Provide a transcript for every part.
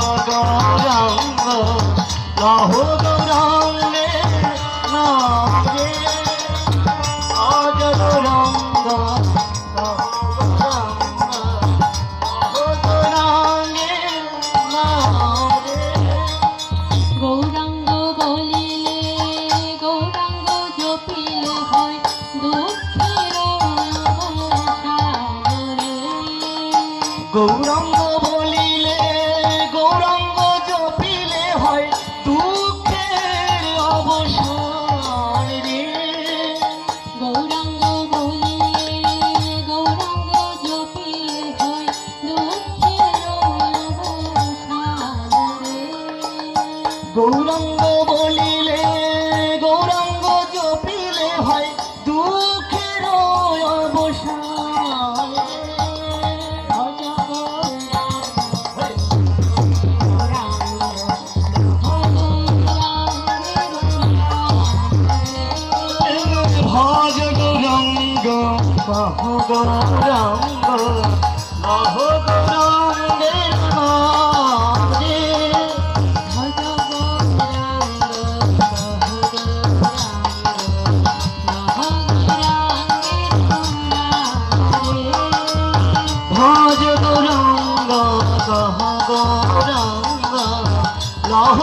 গৌরাঙ্গ গাহ গৌরাঙ্গে নামে আজ গৌরাঙ্গ গৌরাঙ্গ বলিলে গৌরাঙ্গ জপিলে হয় দুঃখের গৌরাঙ্গ গৌরঙ্গ মহ গৌরঙ্গের মরে ভজ গৌরঙ্গ গহ গৌরঙ্গ লহ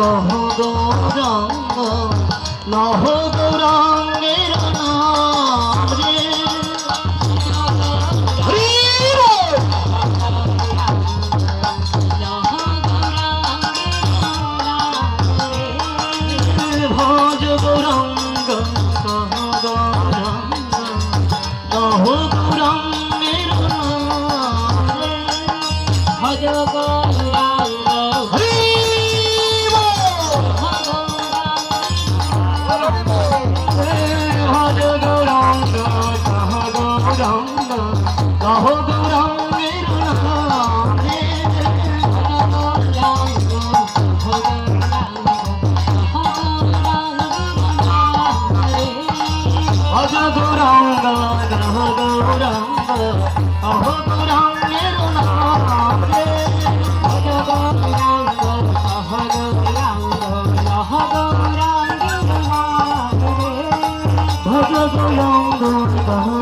কহ গৌরঙ্গ নহ গৌরঙ্গের নাম। রে ভজ গৌরঙ্গ কহ গৌরঙ্গ নহ গৌরঙ্গের নাম। রে ভজ গৌর Oh,